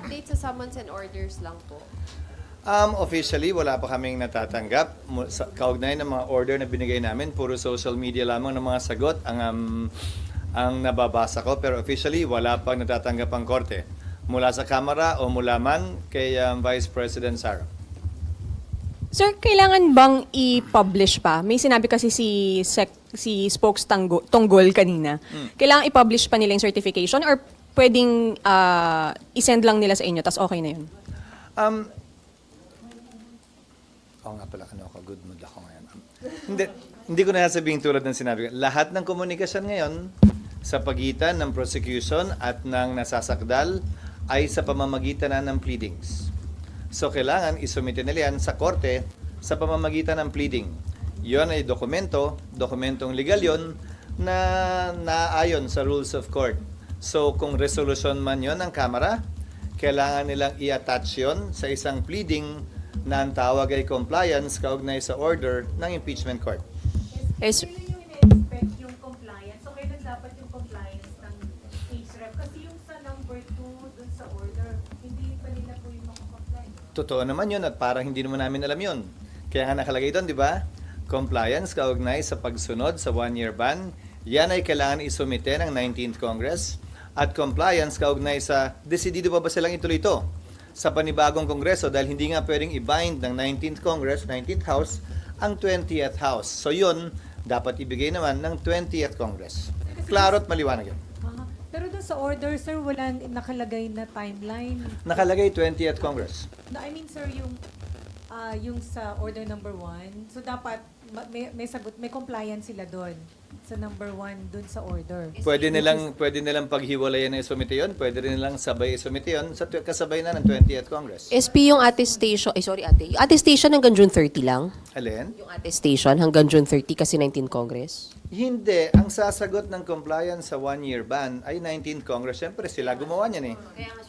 update sa summons and orders lang po? Um, officially, wala pa kaming natatanggap. Kaugnay ng mga order na binigay namin, puro social media lamang ng mga sagot ang um, ang nababasa ko. Pero officially, wala pang natatanggap ang korte. Mula sa Kamara o mula man kay um, Vice President Sara. Sir, kailangan bang i-publish pa? May sinabi kasi si Sec, si Spokes Tanggo, Tonggol kanina. Kailangan i-publish pa nila yung certification or pwedeng ah, i-send lang nila sa inyo tas okay na yun? Um, Oo nga pala, ano ako, good mood ako ngayon. Hindi, hindi ko na sabihin tulad ng sinabi ko. Lahat ng komunikasyon ngayon sa pagitan ng prosecution at ng nasasakdal ay sa pamamagitan na ng pleadings. So kailangan isumite nila yan sa korte sa pamamagitan ng pleading. Yon ay dokumento, dokumentong legal yon na naayon sa rules of court. So kung resolution man yon ng Kamara, kailangan nilang i-attach yon sa isang pleading na ang tawag ay compliance kaugnay sa order ng impeachment court. Yes. Kailan yung ina-expect yung compliance? So, kailan dapat yung compliance ng case rep? Kasi yung sa number 2 dun sa order, hindi pa nila po yung makakomply. Totoo naman yun at parang hindi naman namin alam yun. Kaya nga nakalagay doon, di ba? Compliance kaugnay sa pagsunod sa one-year ban. Yan ay kailangan isumite ng 19th Congress. At compliance kaugnay sa desidido pa ba silang ituloy ito sa panibagong Kongreso dahil hindi nga pwedeng i-bind ng 19th Congress, 19th House, ang 20th House. So yun, dapat ibigay naman ng 20th Congress. Klaro at maliwanag yun. Pero dun sa order, sir, wala nakalagay na timeline. Nakalagay 20th Congress. No, I mean, sir, yung ah, yung sa order number 1, so dapat ma- may, may sagot, may compliance sila doon sa number 1 dun sa order. Pwede nilang pwede nilang paghiwalayan na isumite yun, pwede rin nilang sabay isumite yun sa tw- kasabay na ng 20th Congress. SP yung attestation, ay sorry ate, yung attestation hanggang June 30 lang? Alin? Yung attestation hanggang June 30 kasi 19 Congress? Hindi. Ang sasagot ng compliance sa one-year ban ay 19th Congress. Siyempre, sila gumawa niyan eh. Kaya nga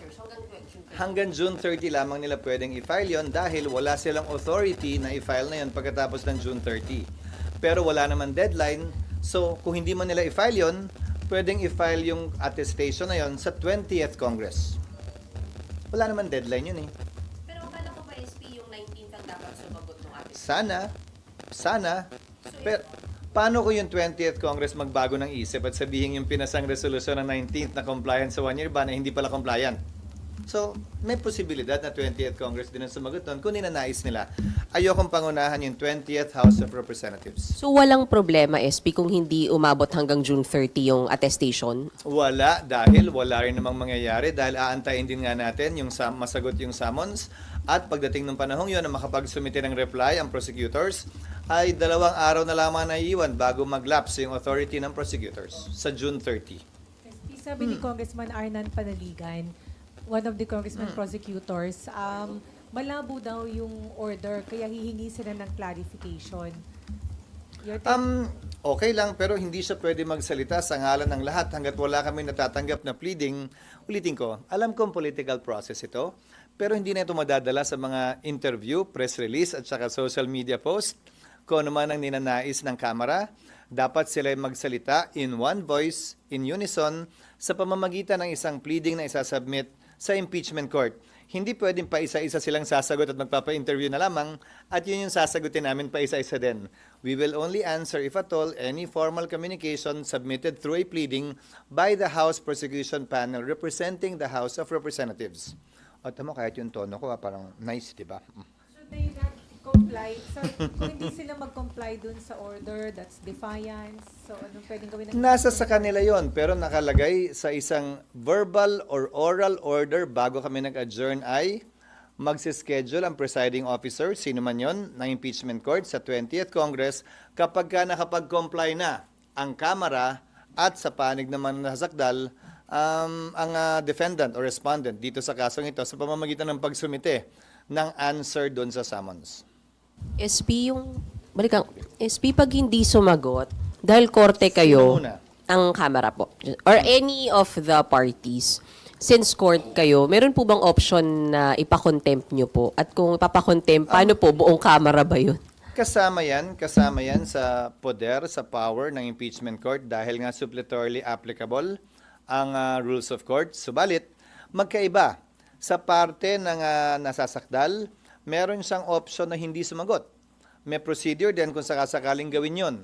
hanggang June 30 lamang nila pwedeng i-file yon dahil wala silang authority na i-file na yon pagkatapos ng June 30. Pero wala naman deadline. So, kung hindi man nila i-file yon, pwedeng i-file yung attestation na yon sa 20th Congress. Wala naman deadline yun eh. Pero akala ko pa SP yung 19 ang dapat sumagot ng attestation. Sana, sana, pero paano kung yung 20th Congress magbago ng isip at sabihin yung pinasang resolusyon ng 19th na compliance sa one year ban ay hindi pala compliant? So, may posibilidad na 20th Congress din ang sumagot doon kung ninanais nila. Ayokong pangunahan yung 20th House of Representatives. So walang problema SP kung hindi umabot hanggang June 30 yung attestation? Wala dahil wala rin namang mangyayari dahil aantayin din nga natin yung sam- masagot yung summons at pagdating ng panahong yun na makapagsumite ng reply ang prosecutors ay dalawang araw na lamang na iiwan bago maglapse yung authority ng prosecutors sa June 30. SP, sabi ni Congressman Arnan Panaligan, one of the congressman prosecutors, um, malabo daw yung order, kaya hihingi sila ng clarification. Your take- Um, okay lang pero hindi siya pwede magsalita sa ngalan ng lahat hanggat wala kami natatanggap na pleading. Ulitin ko, alam kong political process ito, pero hindi na ito madadala sa mga interview, press release at saka social media post. Kung ano man ang ninanais ng Kamara, dapat sila magsalita in one voice, in unison, sa pamamagitan ng isang pleading na isasubmit sa impeachment court. Hindi pwedeng pa isa-isa silang sasagot at magpapa-interview na lamang at yun yung sasagutin namin pa isa-isa din. We will only answer if at all any formal communication submitted through a pleading by the House Prosecution Panel representing the House of Representatives. O tamo kahit yung tono ko ah, parang nice, di ba? Mm. Should they not comply? So, kung hindi sila mag-comply dun sa order, that's defiance. So, anong pwedeng gawin ng Nasa sa kanila yon pero nakalagay sa isang verbal or oral order bago kami nag-adjourn ay magsischedule ang presiding officer, sino man yon, ng impeachment court sa 20th Congress kapag ka nakapag-comply na ang Kamara at sa panig naman ng nasakdal um, ang ah, defendant or respondent dito sa kasong ito sa pamamagitan ng pagsumite ng answer doon sa summons. SP yung, balikan, SP pag hindi sumagot, dahil korte kayo, Sino muna? ang camera po, or any of the parties, since court kayo, meron po bang option na ipakontempt nyo po? At kung ipapakontempt, paano po? Buong camera ba yun? Kasama yan, kasama yan sa poder, sa power ng impeachment court dahil nga suppletorily applicable ang ah, rules of court. Subalit, magkaiba Sa parte ng ah, nasasakdal, meron siyang option na hindi sumagot. May procedure din kung sakasakaling gawin yon.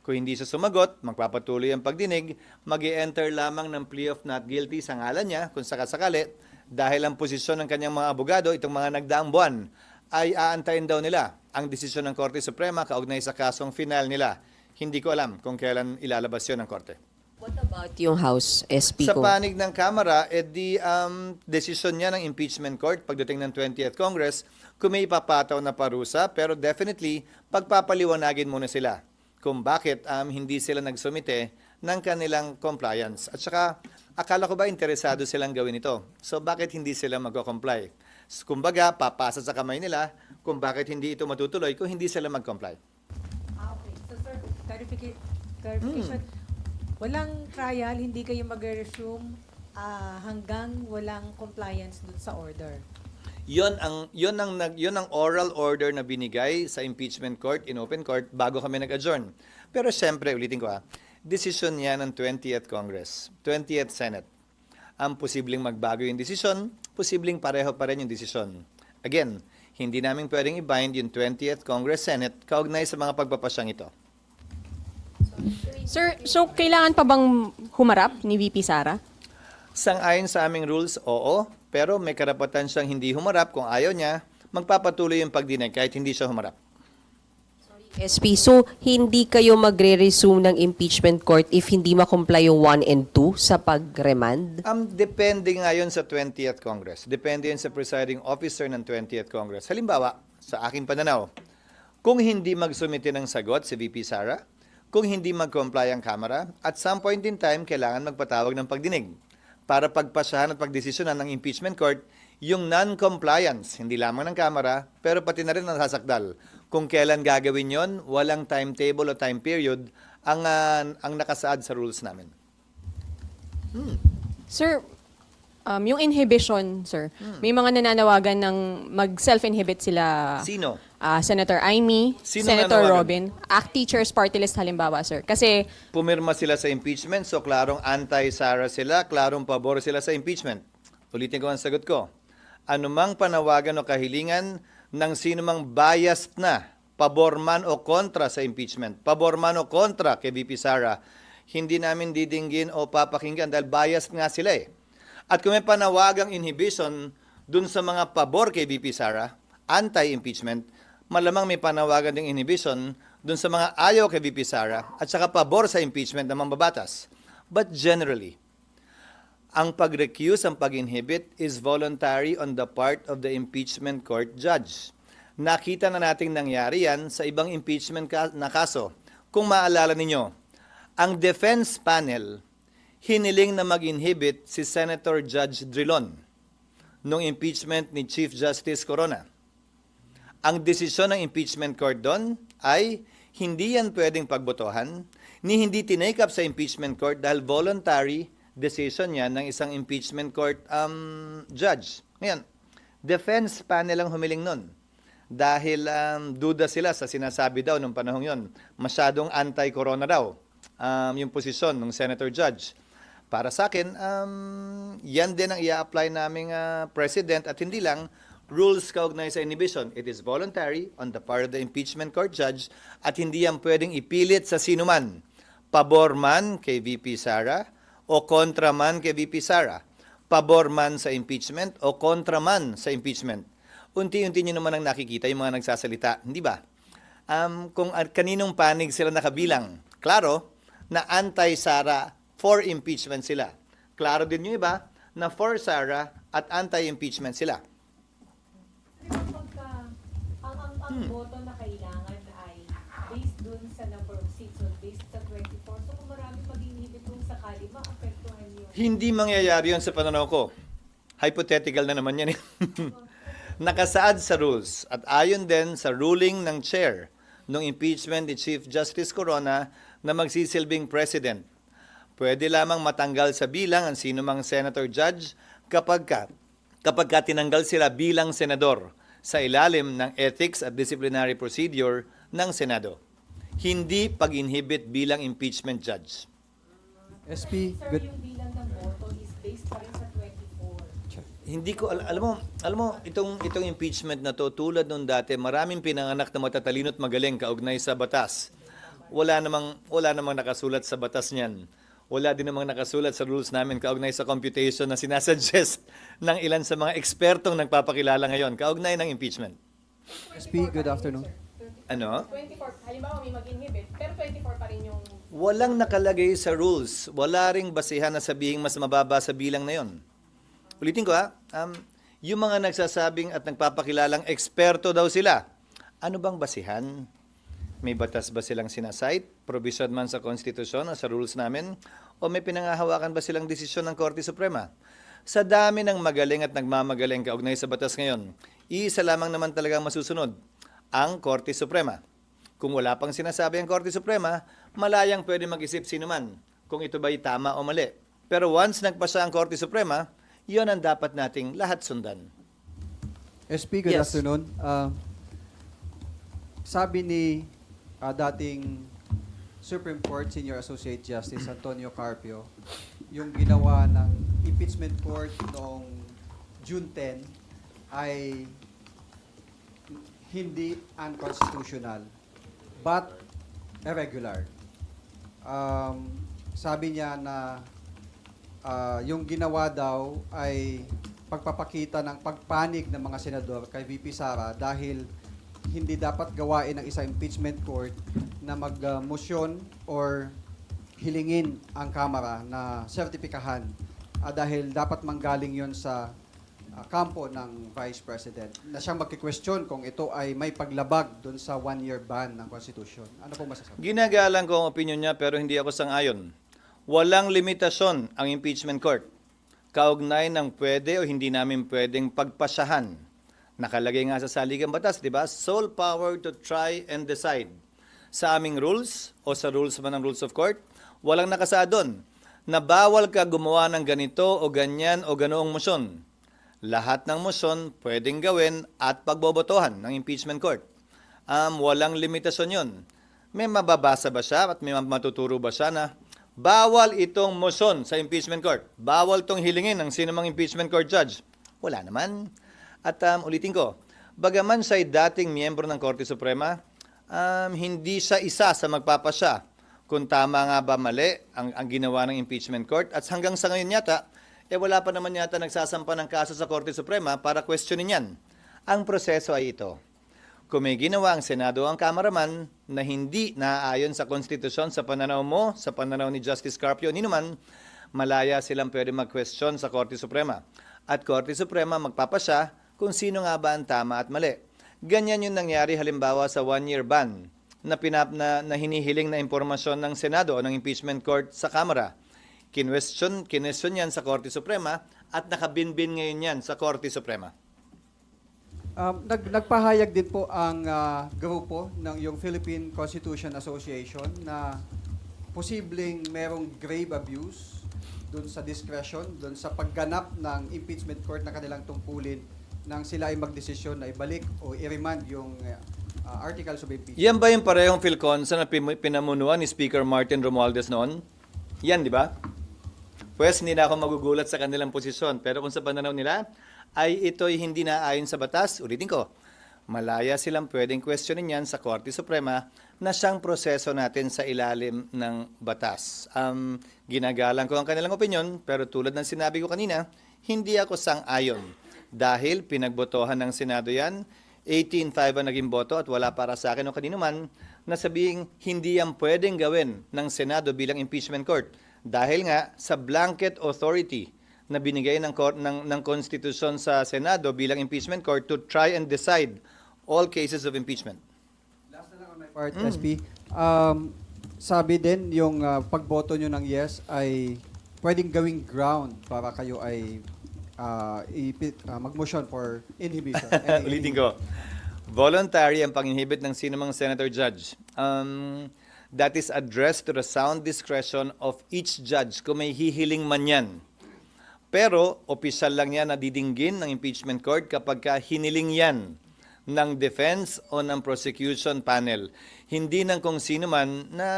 Kung hindi siya sumagot, magpapatuloy ang pagdinig, mag enter lamang ng plea of not guilty sa ngalan niya, kung sakasakali, dahil ang posisyon ng kanyang mga abogado, itong mga nagdaang buwan, ay aantayin daw nila ang desisyon ng Korte Suprema kaugnay sa kasong final nila. Hindi ko alam kung kailan ilalabas yun ng Korte. What about yung House SP Sa ko? panig ng Kamara, eh di um, desisyon niya ng impeachment court pagdating ng 20th Congress kung may ipapataw na parusa pero definitely pagpapaliwanagin muna sila kung bakit um, hindi sila nagsumite ng kanilang compliance. At saka, akala ko ba interesado silang gawin ito? So bakit hindi sila magko-comply? S- Kumbaga, papasa sa kamay nila kung bakit hindi ito matutuloy kung hindi sila mag-comply. Ah, okay. So, sir, clarifica- clarification. Walang trial, hindi kayo mag-resume ah, hanggang walang compliance dun sa order. Yon ang yon ang nag yon ang oral order na binigay sa impeachment court in open court bago kami nag-adjourn. Pero siyempre, ulitin ko ha, desisyon yan ng 20th Congress, 20th Senate. Ang posibleng magbago yung desisyon, posibleng pareho pa rin yung desisyon. Again, hindi namin pwedeng i-bind yung 20th Congress Senate kaugnay sa mga pagpapasyang ito. Sir, so kailangan pa bang humarap ni VP Sara? Sang-ayon sa aming rules, oo, pero may karapatan siyang hindi humarap kung ayaw niya, magpapatuloy yung pagdinig kahit hindi siya humarap. SP, so hindi kayo magre-resume ng impeachment court if hindi ma-comply yung 1 and 2 sa pag-remand? Um, depende nga yun sa 20th Congress. Depende yun sa presiding officer ng 20th Congress. Halimbawa, sa aking pananaw, kung hindi magsumite ng sagot si VP Sara, kung hindi mag-comply ang Kamara, at some point in time, kailangan magpatawag ng pagdinig para pagpasahan at pagdesisyonan ng impeachment court yung non-compliance, hindi lamang ng Kamara, pero pati na rin ng sasakdal. Kung kailan gagawin yon, walang timetable o time period ang, ah, ang nakasaad sa rules namin. Sir, um, yung inhibition, sir, may mga nananawagan ng mag-self-inhibit sila. Sino? Ah, Senator Amy, Sino Senator nanawagan? Robin, ACT Teachers Party List halimbawa, sir. Kasi pumirma sila sa impeachment, so klarong anti-Sara sila, klarong pabor sila sa impeachment. Ulitin ko ang sagot ko. Anumang panawagan o kahilingan ng sino mang biased na, pabor man o kontra sa impeachment, pabor man o kontra kay VP Sara, hindi namin didinggin o papakinggan dahil biased nga sila eh. At kung may panawagang inhibition dun sa mga pabor kay VP Sara, anti-impeachment, malamang may panawagan ding inhibition dun sa mga ayaw kay VP Sara at saka pabor sa impeachment ng mga babatas. But generally, ang pag-recuse, ang pag-inhibit is voluntary on the part of the impeachment court judge. Nakita na nating nangyari yan sa ibang impeachment na kaso. Kung maalala ninyo, ang defense panel hiniling na mag-inhibit si Senator Judge Drilon nung impeachment ni Chief Justice Corona. Ang desisyon ng impeachment court doon ay hindi yan pwedeng pagbotohan, ni hindi tinake up sa impeachment court dahil voluntary decision yan ng isang impeachment court um, judge. Ngayon, defense panel ang humiling nun. Dahil um, duda sila sa sinasabi daw nung panahong yon, masyadong anti-corona daw um, yung posisyon ng senator judge. Para sa akin, um, yan din ang i-apply naming ah, president at hindi lang rules kaugnay sa inhibition. It is voluntary on the part of the impeachment court judge at hindi yan pwedeng ipilit sa sino man. Pabor man kay VP Sara o kontra man kay VP Sara. Pabor man sa impeachment o kontra man sa impeachment. Unti-unti nyo naman ang nakikita yung mga nagsasalita, hindi ba? Um, kung at kaninong panig sila nakabilang, klaro na anti-Sara for impeachment sila. Klaro din yung iba na for Sara at anti-impeachment sila. Pero pagka, ang, ang, ang boto na kailangan ay based dun sa number of seats, so based sa 24. So kung marami mag-inhibit kung sakali, maapektuhan yun. Hindi mangyayari yun sa pananaw ko. Hypothetical na naman yan. eh. Nakasaad sa rules at ayon din sa ruling ng chair ng impeachment ni Chief Justice Corona na magsisilbing president. Pwede lamang matanggal sa bilang ang sino mang senator judge kapag ka, kapag ka tinanggal sila bilang senador sa ilalim ng ethics at disciplinary procedure ng Senado. Hindi pag-inhibit bilang impeachment judge. SP, Sir, good. yung bilang ng boto is based pa rin sa 24. hindi ko al- alam mo alam mo itong itong impeachment na to tulad nung dati maraming pinanganak na matatalino at magaling kaugnay sa batas. Wala namang wala namang nakasulat sa batas niyan. Wala din namang nakasulat sa rules namin kaugnay sa computation na sinasuggest ng ilan sa mga ekspertong nagpapakilala ngayon kaugnay ng impeachment. SP, good afternoon. Ano? 24, halimbawa may mag-inhibit, pero 24 pa rin yung... Walang nakalagay sa rules. Wala ring basihan na sabihin mas mababa sa bilang na yon. Ulitin ko ha, um, yung mga nagsasabing at nagpapakilalang eksperto daw sila, ano bang basihan? May batas ba silang sinasite? Provision man sa konstitusyon o sa rules namin? O may pinangahawakan ba silang desisyon ng Korte Suprema? Sa dami ng magaling at nagmamagaling kaugnay sa batas ngayon, iisa lamang naman talaga ang masusunod, ang Korte Suprema. Kung wala pang sinasabi ang Korte Suprema, malayang pwede mag-isip sino man kung ito ba'y tama o mali. Pero once nagpasa ang Korte Suprema, yon ang dapat nating lahat sundan. SP, good Yes. afternoon. Uh, sabi ni uh, dating Supreme Court Senior Associate Justice Antonio Carpio, yung ginawa ng impeachment court noong June 10 ay hindi unconstitutional but irregular. Um, sabi niya na ah, yung ginawa daw ay pagpapakita ng pagpanig ng mga senador kay VP Sara dahil hindi dapat gawain ng isang impeachment court na mag-motion or hilingin ang Kamara na sertipikahan ah, dahil dapat manggaling yon sa ah, kampo ng Vice President na siyang magki-question kung ito ay may paglabag doon sa one-year ban ng Constitution. Ano po masasabi? Ginagalang ko ang opinion niya pero hindi ako sang-ayon. Walang limitasyon ang impeachment court. Kaugnay ng pwede o hindi namin pwedeng pagpasahan. Nakalagay nga sa saligang batas, di ba? Sole power to try and decide. Sa aming rules o sa rules man ng rules of court, walang nakasaad doon na bawal ka gumawa ng ganito o ganyan o ganoong motion. Lahat ng motion pwedeng gawin at pagbobotohan ng impeachment court. Um, walang limitasyon yun. May mababasa ba siya at may matuturo ba siya na bawal itong motion sa impeachment court? Bawal itong hilingin ng sino mang impeachment court judge? Wala naman. At um, ulitin ko, bagaman siya ay dating miyembro ng Korte Suprema, um, hindi siya isa sa magpapasya kung tama nga ba mali ang, ang ginawa ng impeachment court. At hanggang sa ngayon yata, eh wala pa naman yata nagsasampa ng kaso sa Korte Suprema para questionin yan. Ang proseso ay ito. Kung may ginawa ang Senado ang Kamaraman na hindi naaayon sa konstitusyon sa pananaw mo, sa pananaw ni Justice Carpio, ni naman, malaya silang pwede mag-question sa Korte Suprema. At Korte Suprema magpapasya kung sino nga ba ang tama at mali. Ganyan yung nangyari halimbawa sa one-year ban na, pinap, na, na hinihiling na impormasyon ng Senado o ng impeachment court sa Kamara. Kinwestiyon, kinwestiyon yan sa Korte Suprema at nakabinbin ngayon yan sa Korte Suprema. Um, nag, nagpahayag din po ang ah, grupo ng yung Philippine Constitution Association na posibleng merong grave abuse doon sa discretion, doon sa pagganap ng impeachment court na kanilang tungkulin nang sila ay magdesisyon na ibalik o i-remand yung ah, articles of impeachment. Yan ba yung parehong Philconsa na pinamunuan ni Speaker Martin Romualdez noon? Yan, di ba? Pwes, hindi na ako magugulat sa kanilang posisyon. Pero kung sa pananaw nila, ay ito'y hindi na ayon sa batas, ulitin ko, malaya silang pwedeng questionin yan sa Korte Suprema na siyang proseso natin sa ilalim ng batas. Um, ginagalang ko ang kanilang opinion, pero tulad ng sinabi ko kanina, hindi ako sang-ayon. Dahil pinagbotohan ng Senado yan, 18-5 ang naging boto at wala para sa akin o kanino man na sabing hindi yan pwedeng gawin ng Senado bilang impeachment court. Dahil nga sa blanket authority na binigay ng, court, ng, ng konstitusyon sa Senado bilang impeachment court to try and decide all cases of impeachment. Last na lang on my part, SP. Um, sabi din, yung ah, pagboto nyo ng yes ay pwedeng gawing ground para kayo ay ah, ipi- ah, mag-motion for inhibition. Ulitin ko. Voluntary ang pang-inhibit ng sino mang senator judge. Um, that is addressed to the sound discretion of each judge kung may hihiling man yan. Pero, opisyal lang yan na didinggin ng impeachment court kapag ka hiniling yan ng defense o ng prosecution panel. Hindi ng kung sino man na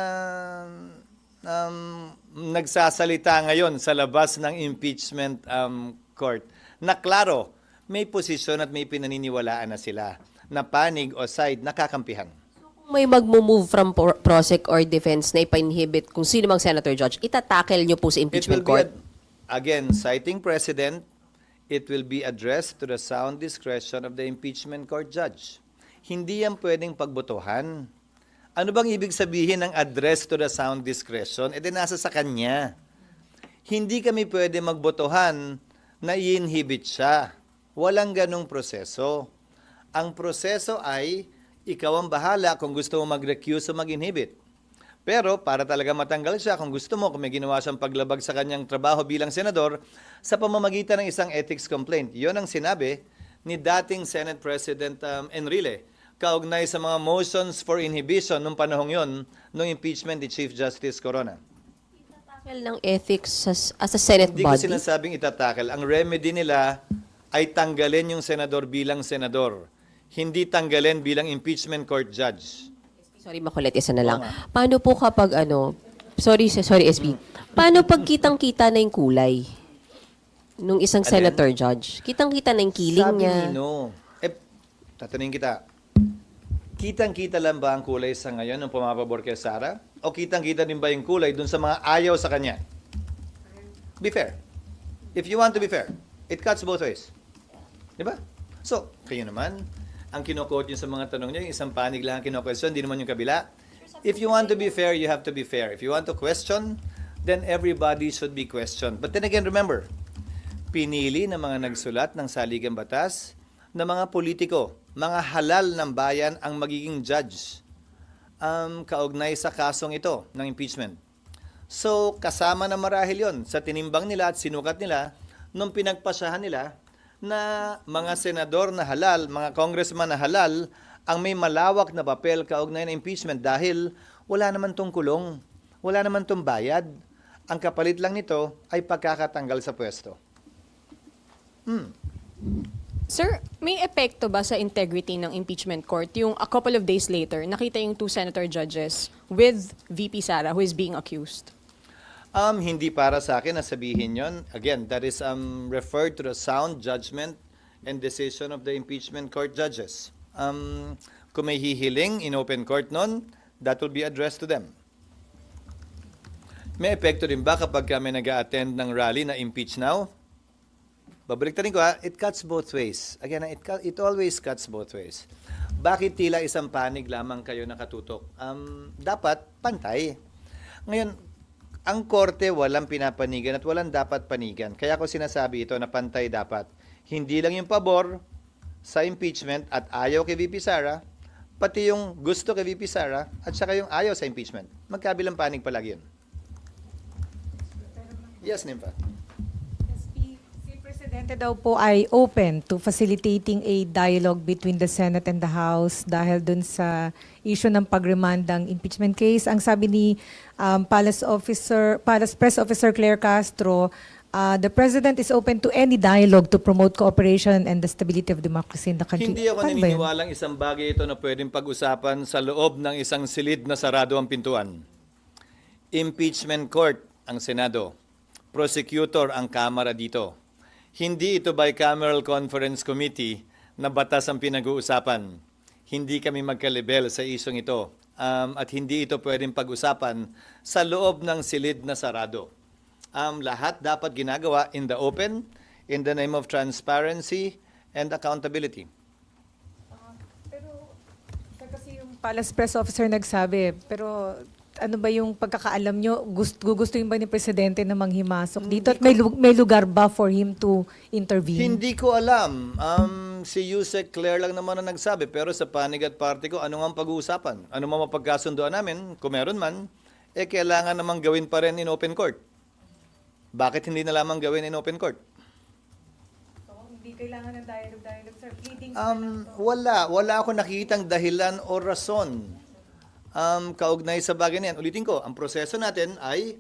um, nagsasalita ngayon sa labas ng impeachment um, court. na klaro, may posisyon at may pinaniniwalaan na sila na panig o side na kakampihan. Kung may magmo-move from por- prosec or defense na ipa-inhibit kung sino mang senator judge, itatakel nyo po sa impeachment court? ad- again, citing precedent, it will be addressed to the sound discretion of the impeachment court judge. Hindi yan pwedeng pagbotohan. Ano bang ibig sabihin ng address to the sound discretion? E di nasa sa kanya. Hindi kami pwede magbotohan na i-inhibit siya. Walang ganong proseso. Ang proseso ay ikaw ang bahala kung gusto mo mag-recuse o mag-inhibit. Pero para talaga matanggal siya, kung gusto mo, kung may ginawa siyang paglabag sa kanyang trabaho bilang senador, sa pamamagitan ng isang ethics complaint. Yon ang sinabi ni dating Senate President um, Enrile, kaugnay sa mga motions for inhibition nung panahong yon, nung impeachment ni Chief Justice Corona. Takel ng ethics as, as a Senate Hindi ko body? sinasabing itatakal. Ang remedy nila ay tanggalin yung senador bilang senador. Hindi tanggalin bilang impeachment court judge. Sorry, makulit. Isa na lang. Paano po kapag ano, sorry, sorry SB, paano pag kitang-kita na yung kulay? Nung isang Alin? senator judge. Kitang-kita na yung kiling Sabi niya. ni no. Eh, tatanungin kita. Kitang-kita lang ba ang kulay sa ngayon nung pumapabor kay Sara? O kitang-kita din ba yung kulay dun sa mga ayaw sa kanya? Be fair. If you want to be fair, it cuts both ways. Di ba? So, kayo naman, ang kino-quote nyo sa mga tanong nyo, yung isang panig lang ang kino-question, hindi naman yung kabila. If you want to be fair, you have to be fair. If you want to question, then everybody should be questioned. But then again, remember, pinili ng mga nagsulat ng saligang batas na mga politiko, mga halal ng bayan ang magiging judge um, kaugnay sa kasong ito ng impeachment. So, kasama na marahil yon sa tinimbang nila at sinukat nila nung pinagpasahan nila na mga senador na halal, mga congressman na halal, ang may malawak na papel kaugnay ng impeachment dahil wala naman tong kulong, wala naman tong bayad. Ang kapalit lang nito ay pagkakatanggal sa pwesto. Sir, may epekto ba sa integrity ng impeachment court yung a couple of days later, nakita yung two senator judges with VP Sara who is being accused? Um, hindi para sa akin na sabihin yon. Again, that is um, referred to the sound judgment and decision of the impeachment court judges. Um, kung may hihiling in open court nun, that will be addressed to them. May epekto din ba kapag kami nag attend ng rally na impeach now? Babaliktarin ko ha, it cuts both ways. Again, it, it always cuts both ways. Bakit tila isang panig lamang kayo nakatutok? Um, dapat pantay. Ngayon, ang korte walang pinapanigan at walang dapat panigan. Kaya ko sinasabi ito na pantay dapat. Hindi lang yung pabor sa impeachment at ayaw kay VP Sara, pati yung gusto kay VP Sara at saka yung ayaw sa impeachment. Magkabilang panig palagi yun. Yes, Nympha. Presidente daw po ay open to facilitating a dialogue between the Senate and the House dahil dun sa issue ng pagremandang impeachment case. Ang sabi ni um, Palace Officer, Palace Press Officer Claire Castro, uh, the President is open to any dialogue to promote cooperation and the stability of democracy in the country. Hindi ako Paano naniniwalang isang bagay ito na pwedeng pag-usapan sa loob ng isang silid na sarado ang pintuan. Impeachment court ang Senado. Prosecutor ang Kamara dito. Hindi ito bicameral conference committee na batas ang pinag-uusapan. Hindi kami magkalibel sa isyong ito. Um, at hindi ito pwedeng pag-usapan sa loob ng silid na sarado. Um, lahat dapat ginagawa in the open, in the name of transparency and accountability. Pero sir, kasi yung Palace Press Officer nagsabi, pero ano ba yung pagkakaalam nyo? Gust, gugustuhin ba ni Presidente na manghimasok dito? At may, lu- may lugar ba for him to intervene? Hindi ko alam. Um, si Yusek Claire lang naman ang nagsabi. Pero sa panig at party ko, ano nga ang pag-uusapan? Ano nga mapagkasundoan namin? Kung meron man, eh kailangan namang gawin pa rin in open court. Bakit hindi na lamang gawin in open court? So, hindi kailangan ng dialogue-dialogue, sir. Pleading Um, wala. Wala ako nakikitang dahilan o rason um, kaugnay sa bagay na yan. Ulitin ko, ang proseso natin ay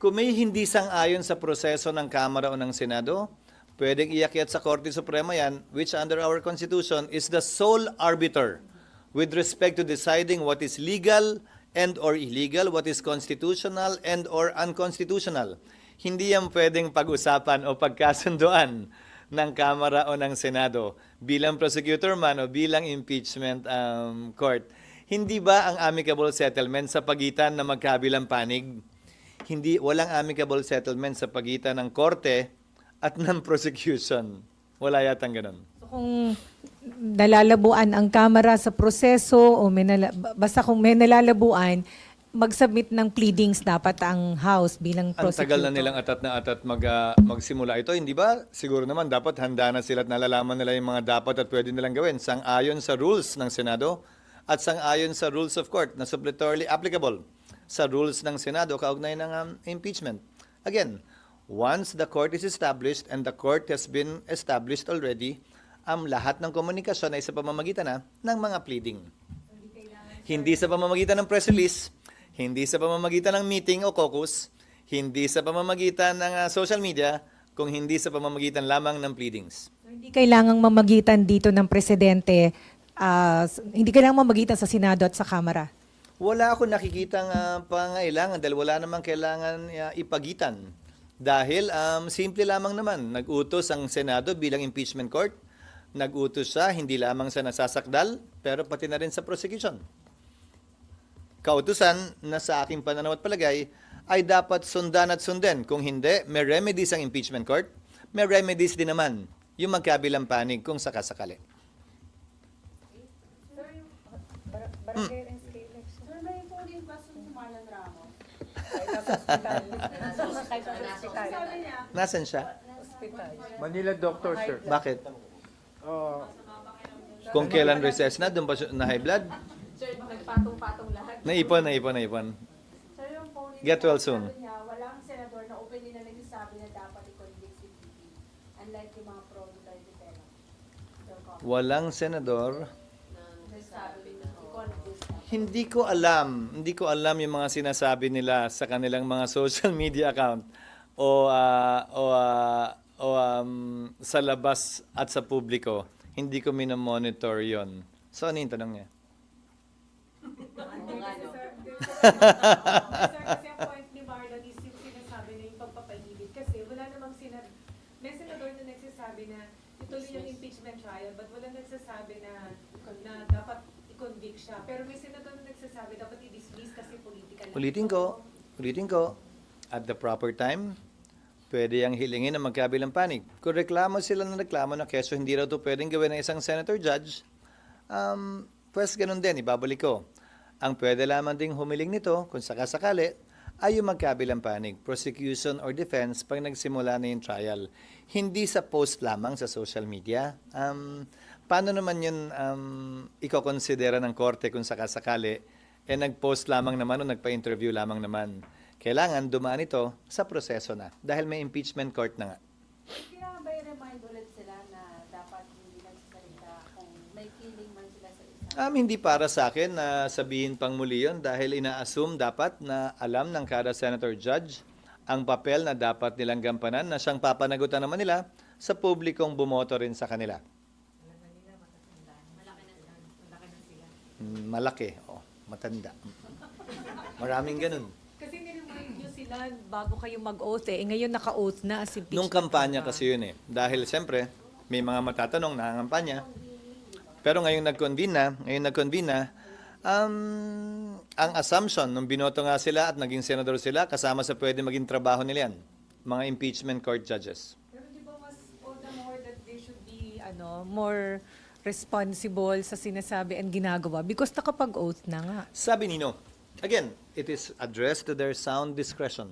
kung may hindi sang-ayon sa proseso ng Kamara o ng Senado, pwedeng iakyat sa Korte Suprema yan, which under our Constitution is the sole arbiter with respect to deciding what is legal and or illegal, what is constitutional and or unconstitutional. Hindi yan pwedeng pag-usapan o pagkasunduan ng Kamara o ng Senado bilang prosecutor man o bilang impeachment um, court. Hindi ba ang amicable settlement sa pagitan ng magkabilang panig? Hindi walang amicable settlement sa pagitan ng korte at ng prosecution. Wala yatang ganun. So, kung nalalabuan ang kamera sa proseso o may nala- basta kung may nalalabuan, mag-submit ng pleadings dapat ang House bilang Ang prosecutor. tagal na nilang atat na atat mag, ah, magsimula ito. Hindi ba? Siguro naman dapat handa na sila at nalalaman nila yung mga dapat at pwede nilang gawin sang-ayon sa rules ng Senado at sang-ayon sa rules of court na suppletorily applicable sa rules ng Senado kaugnay ng um, impeachment. Again, once the court is established and the court has been established already, ang lahat ng komunikasyon ay sa pamamagitan na ng mga pleading. Hindi sa pamamagitan ng press release, hindi sa pamamagitan ng meeting o caucus, hindi sa pamamagitan ng ah, social media, kung hindi sa pamamagitan lamang ng pleadings. So, hindi kailangang mamagitan dito ng presidente, s- hindi kailangang mamagitan sa Senado at sa Kamara. Wala ako nakikitang ah, pangailangan dahil wala namang kailangan ah, ipagitan. Dahil um, simple lamang naman, nag-utos ang Senado bilang impeachment court, nag-utos siya hindi lamang sa nasasakdal, pero pati na rin sa prosecution. Kautusan na sa aking pananaw at palagay ay dapat sundan at sundin. Kung hindi, may remedies ang impeachment court, may remedies din naman yung magkabilang panig kung sakasakali. Nasaan siya? Manila doctor, sir. Bakit? Uh, Kung kailan recess na, doon pa siya na high blood? Sir, nagpatong-patong lahat. Naipon, naipon, naipon. Sir, yung phone Get well soon. Sabi niya, walang senador na openly na nagsasabi na dapat i-convict si PP. Unlike yung mga comment. Walang senador. Nagsasabi. Hindi ko alam, hindi ko alam yung mga sinasabi nila sa kanilang mga social media account o ah, o ah, o um, sa labas at sa publiko. Hindi ko minomonitor 'yon. So ano yung tanong niya? Sir, kasi ang point ni sinasabi na yung pagpapainibig. Kasi wala namang sinad... May senador na nagsasabi na ituloy yung impeachment trial, but wala nagsasabi na, na dapat i-convict siya. Pero may senador na nagsasabi dapat i-dismiss kasi political. Ulitin ko, ulitin ko, at the proper time, pwede ang hilingin ng magkabilang panig. Kung reklamo sila ng reklamo na keso hindi raw ito pwedeng gawin ng isang senator judge, um, pues ganun din, ibabalik ko. Ang pwede lamang ding humiling nito, kung sakasakali, ay yung magkabilang panig, prosecution or defense pag nagsimula na yung trial. Hindi sa post lamang sa social media. Um, paano naman yun um, ikokonsidera ng korte kung sakasakali eh nag-post lamang naman o nagpa-interview lamang naman. Kailangan dumaan ito sa proseso na dahil may impeachment court na nga. Kailangan ba i-remind ulit sila na dapat hindi nagsasalita kung may feeling man sila sa isa? Um, hindi para sa akin na sabihin pang muli yun dahil ina-assume dapat na alam ng kada senator judge ang papel na dapat nilang gampanan na siyang papanagutan naman nila sa publikong bumoto rin sa kanila. Mm, Malaki, oh, matanda. Maraming ganun. Kasi niremind nyo sila bago kayo mag-oath eh. Eh, Ngayon naka-oath na as impeachment. Nung kampanya kasi yun eh. Dahil siyempre, may mga matatanong na kampanya. Pero ngayong nag-convene na, ngayong nag-convene na, um, ang assumption, nung binoto nga sila at naging senador sila, kasama sa pwede maging trabaho nila yan. Mga impeachment court judges. Pero di ba mas all the more that they should be ano, more responsible sa sinasabi and ginagawa because nakapag-oath na nga. Sabi Nino, again, it is addressed to their sound discretion.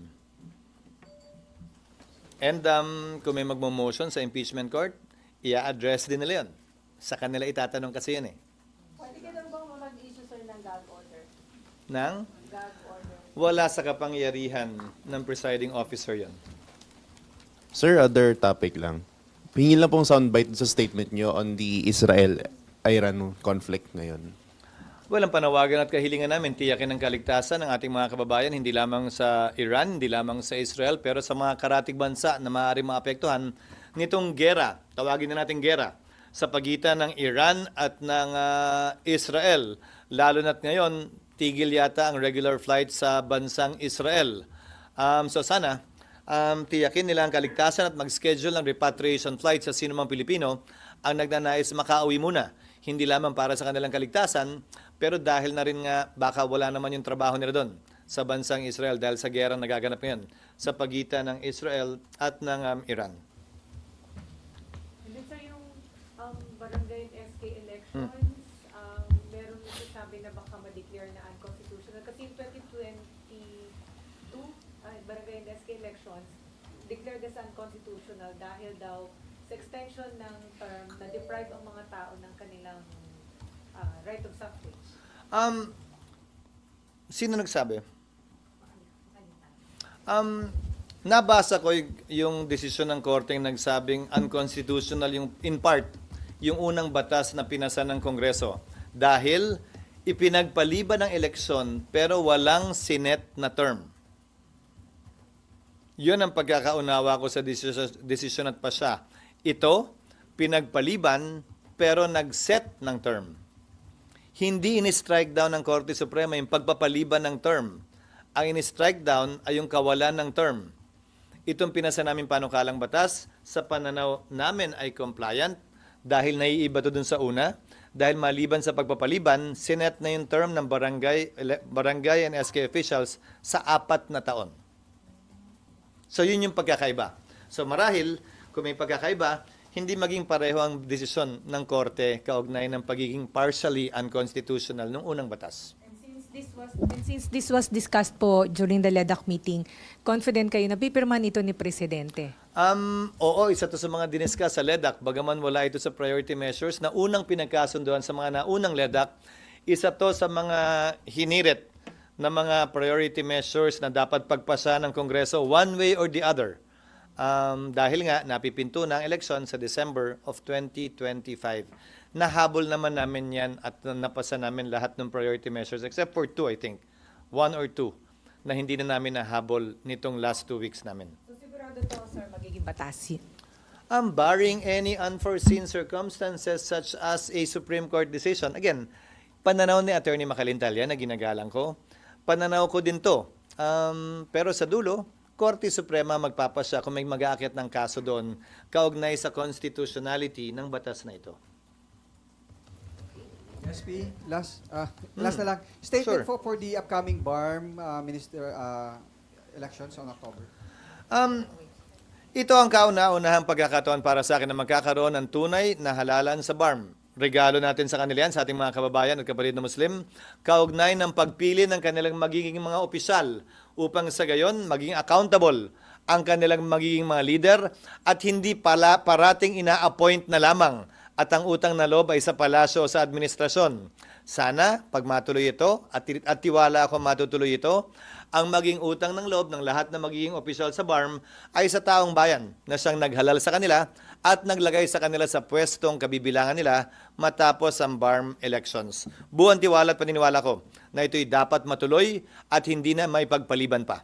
And um, kung may magmo-motion sa impeachment court, i-address din nila yun. Sa kanila itatanong kasi yun eh. Pwede ka lang bang mag-issue sir ng gag order? Nang Gag order. wala sa kapangyarihan ng presiding officer yun. Sir, other topic lang. Hingi lang pong soundbite sa statement nyo on the Israel-Iran conflict ngayon. Well, ang panawagan at kahilingan namin, tiyakin ang kaligtasan ng ating mga kababayan, hindi lamang sa Iran, hindi lamang sa Israel, pero sa mga karatig bansa na maaaring maapektuhan nitong gera, tawagin na natin gera, sa pagitan ng Iran at ng ah, Israel. Lalo na't ngayon, tigil yata ang regular flight sa bansang Israel. Um, so sana, um, tiyakin nila ang kaligtasan at mag-schedule ng repatriation flight sa sinumang Pilipino ang nagnanais makauwi muna. Hindi lamang para sa kanilang kaligtasan, pero dahil na rin nga baka wala naman yung trabaho nila doon sa bansang Israel dahil sa gerang nagaganap ngayon sa pagitan ng Israel at ng um, Iran. And sir, yung um, barangay SK elections, um, meron nagsasabi na baka ma-declare na unconstitutional. Kasi yung 2022, uh, barangay and SK elections, declared as unconstitutional dahil daw sa extension ng term na deprive ang mga tao ng kanilang uh, right of suffrage. Um, sino nagsabi? Um, nabasa ko yung desisyon ng korte yung nagsabing unconstitutional yung in part yung unang batas na pinasa ng Kongreso dahil ipinagpaliban ng eleksyon pero walang sinet na term. Yun ang pagkakaunawa ko sa desisyon, at pasya. Ito, pinagpaliban pero nag-set ng term hindi ini-strike down ng Korte Suprema yung pagpapaliban ng term. Ang ini-strike down ay yung kawalan ng term. Itong pinasa namin panukalang batas, sa pananaw namin ay compliant dahil naiiba to dun sa una. Dahil maliban sa pagpapaliban, sinet na yung term ng barangay, barangay and SK officials sa apat na taon. So yun yung pagkakaiba. So marahil, kung may pagkakaiba, hindi maging pareho ang desisyon ng korte kaugnay ng pagiging partially unconstitutional ng unang batas. And since this was and since this was discussed po during the LEDAC meeting, confident kayo na pipirman ito ni Presidente? Um, oo, isa to sa mga diniskas sa LEDAC, bagaman wala ito sa priority measures na unang pinagkasunduan sa mga naunang LEDAC, isa to sa mga hinirit na mga priority measures na dapat pagpasa ng Kongreso one way or the other. Um, dahil nga, napipinto na ang eleksyon sa December of 2025. Nahabol naman namin yan at napasa namin lahat ng priority measures except for two, I think. One or two na hindi na namin nahabol nitong last two weeks namin. So sigurado to, sir, magiging batas. Um, barring any unforeseen circumstances such as a Supreme Court decision. Again, pananaw ni Attorney Macalintal yan na ginagalang ko. Pananaw ko din to. Um, pero sa dulo, Korte Suprema magpapasya kung may mag-aakyat ng kaso doon kaugnay sa constitutionality ng batas na ito. SP, last, ah, last na lang. Sure. Statement for, for the upcoming BARM ah, minister ah, elections on October. Um, ito ang kauna-unahang pagkakataon para sa akin na magkakaroon ng tunay na halalan sa BARM. Regalo natin sa kanila yan, sa ating mga kababayan at kapatid na Muslim, kaugnay ng pagpili ng kanilang magiging mga opisyal upang sa gayon maging accountable ang kanilang magiging mga leader at hindi pala parating ina-appoint na lamang at ang utang na loob ay sa palasyo sa administrasyon. Sana, pag matuloy ito, at, at tiwala ako matutuloy ito, ang maging utang ng loob ng lahat na magiging opisyal sa BARM ay sa taong bayan na siyang naghalal sa kanila at naglagay sa kanila sa pwestong kabibilangan nila matapos ang BARM elections. Buwan tiwala at paniniwala ko na ito'y dapat matuloy at hindi na may pagpaliban pa.